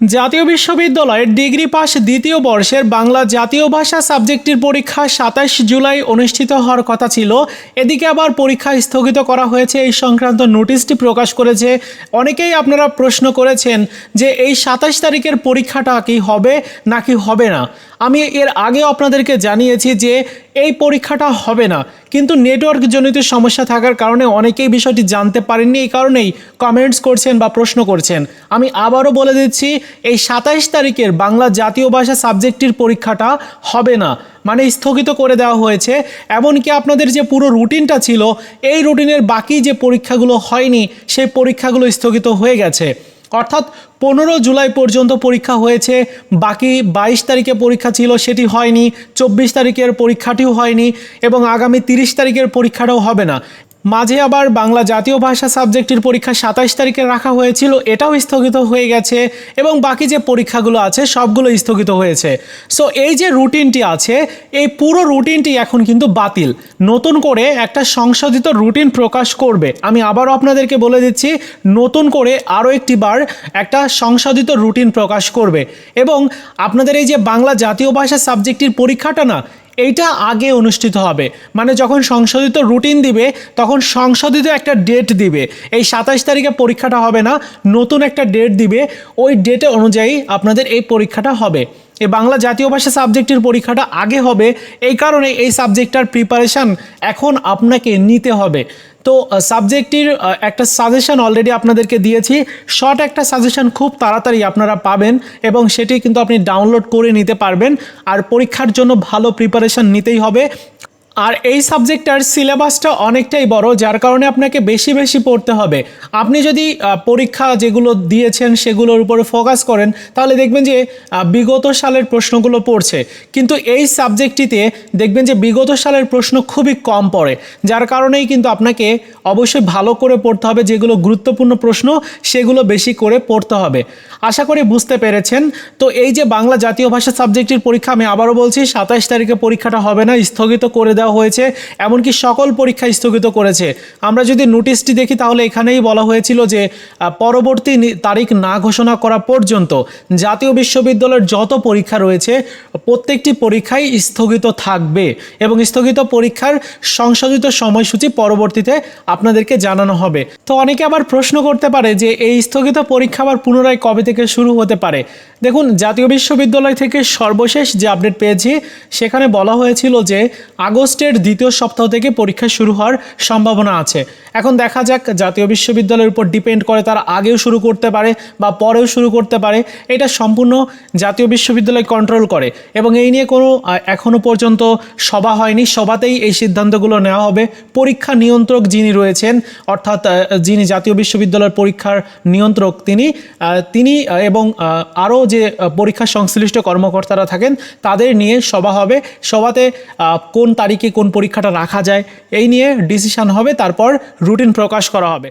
জাতীয় বিশ্ববিদ্যালয়ের degree pass দ্বিতীয় বর্ষের বাংলা জাতীয় ভাষা সাবজেক্টের পরীক্ষা সাতাশ জুলাই অনুষ্ঠিত হওয়ার কথা ছিল। এদিকে আবার পরীক্ষা স্থগিত করা হয়েছে। এই সংক্রান্ত নোটিশটি প্রকাশ করেছে। অনেকেই আপনারা প্রশ্ন করেছেন যে এই সাতাশ তারিখের পরীক্ষাটা কি হবে নাকি হবে না? আমি এর আগেও আপনাদেরকে জানিয়েছি যে এই পরীক্ষাটা হবে না। কিন্তু নেটওয়ার্ক জনিত সমস্যা থাকার কারণে অনেকেই বিষয়টি জানতে পারেননি, এই কারণেই কমেন্টস করছেন বা প্রশ্ন করছেন। আমি আবারও বলে দিচ্ছি, এই সাতাইশ তারিখের বাংলা জাতীয় ভাষা সাবজেক্টটির পরীক্ষাটা হবে না। মানে স্থগিত করে দেওয়া হয়েছে। এমনকি আপনাদের যে পুরো রুটিনটা ছিল, এই রুটিনের বাকি যে পরীক্ষাগুলো হয়নি, সেই পরীক্ষাগুলো স্থগিত হয়ে গেছে। অর্থাৎ পনেরো জুলাই পর্যন্ত পরীক্ষা হয়েছে, বাকি বাইশ তারিখে পরীক্ষা ছিল, সেটি হয়নি, চব্বিশ তারিখের পরীক্ষাটিও হয়নি এবং আগামী তিরিশ তারিখের পরীক্ষাটাও হবে না। মাঝে আবার বাংলা জাতীয় ভাষা সাবজেক্টের পরীক্ষা সাতাশ তারিখে রাখা হয়েছিল, এটাও স্থগিত হয়ে গেছে এবং বাকি যে পরীক্ষাগুলো আছে সবগুলো স্থগিত হয়েছে। সো এই যে রুটিনটি আছে, এই পুরো রুটিনটি এখন কিন্তু বাতিল। নতুন করে একটা সংশোধিত রুটিন প্রকাশ করবে। আমি আবারও আপনাদেরকে বলে দিচ্ছি, নতুন করে আরও একটি বার একটা সংশোধিত রুটিন প্রকাশ করবে। এবং আপনাদের এই যে বাংলা জাতীয় ভাষা সাবজেক্টের পরীক্ষাটা না এইটা আগে অনুষ্ঠিত হবে। মানে যখন সংশোধিত রুটিন দিবে, তখন সংশোধিত একটা ডেট দিবে। এই সাতাশ তারিখে পরীক্ষাটা হবে না, নতুন একটা ডেট দিবে। ওই ডেটে অনুযায়ী আপনাদের এই পরীক্ষাটা হবে। এই বাংলা জাতীয় ভাষা সাবজেক্টের পরীক্ষাটা আগে হবে, এই কারণে এই সাবজেক্টটার প্রিপারেশান এখন আপনাকে নিতে হবে। তো সাবজেক্টটির একটা সাজেশন অলরেডি আপনাদেরকে দিয়েছি। শর্ট একটা সাজেশন খুব তাড়াতাড়ি আপনারা পাবেন এবং সেটি কিন্তু আপনি ডাউনলোড করে নিতে পারবেন। আর পরীক্ষার জন্য ভালো প্রিপারেশান নিতেই হবে। আর এই সাবজেক্টটার সিলেবাসটা অনেকটাই বড়, যার কারণে আপনাকে বেশি বেশি পড়তে হবে। আপনি যদি পরীক্ষা যেগুলো দিয়েছেন সেগুলোর উপরে ফোকাস করেন, তাহলে দেখবেন যে বিগত সালের প্রশ্নগুলো পড়ছে। কিন্তু এই সাবজেক্টটিতে দেখবেন যে, বিগত সালের প্রশ্ন খুবই কম পড়ে। যার কারণেই কিন্তু আপনাকে অবশ্যই ভালো করে পড়তে হবে যেগুলো গুরুত্বপূর্ণ প্রশ্ন, সেগুলো বেশি করে পড়তে হবে। আশা করি বুঝতে পেরেছেন। তো এই যে বাংলা জাতীয় ভাষা সাবজেক্টের পরীক্ষা, আমি আবারও বলছি সাতাশ তারিখে পরীক্ষাটা হবে না, স্থগিত করে দেওয়া হয়েছে, এমনকি সকল পরীক্ষা স্থগিত করেছে। আমরা যদি নোটিশটি দেখি, তাহলে এখানেই বলা হয়েছিল যে পরবর্তী তারিখ না ঘোষণা করা পর্যন্ত জাতীয় বিশ্ববিদ্যালয়ের যত পরীক্ষা রয়েছে, প্রত্যেকটি পরীক্ষাই স্থগিত থাকবে এবং স্থগিত পরীক্ষার সংশোধিত সময়সূচি পরবর্তীতে আপনাদেরকে জানানো হবে। তো অনেকে আবার প্রশ্ন করতে পারে যে, এই স্থগিত পরীক্ষা আবার পুনরায় কবে থেকে শুরু হতে পারে? দেখুন, জাতীয় বিশ্ববিদ্যালয় থেকে সর্বশেষ যে আপডেট পেয়েছি, সেখানে বলা হয়েছিল যে আগস্টের দ্বিতীয় সপ্তাহ থেকে পরীক্ষা শুরু হওয়ার সম্ভাবনা আছে। এখন দেখা যাক, জাতীয় বিশ্ববিদ্যালয়ের উপর ডিপেন্ড করে তারা আগেও শুরু করতে পারে বা পরেও শুরু করতে পারে। এটা সম্পূর্ণ জাতীয় বিশ্ববিদ্যালয় কন্ট্রোল করে এবং এই নিয়ে কোনো এখনও পর্যন্ত সভা হয়নি। সভাতেই এই সিদ্ধান্তগুলো নেওয়া হবে। পরীক্ষা নিয়ন্ত্রক যিনি রয়েছেন, অর্থাৎ যিনি জাতীয় বিশ্ববিদ্যালয়ের পরীক্ষার নিয়ন্ত্রক তিনি তিনি এবং আরও যে পরীক্ষা সংশ্লিষ্ট কর্মকর্তারা থাকেন, তাদের নিয়ে সভা হবে। সভাতে কোন কোন কোন পরীক্ষাটা রাখা যায় এই নিয়ে ডিসিশন হবে তারপর রুটিন প্রকাশ করা হবে।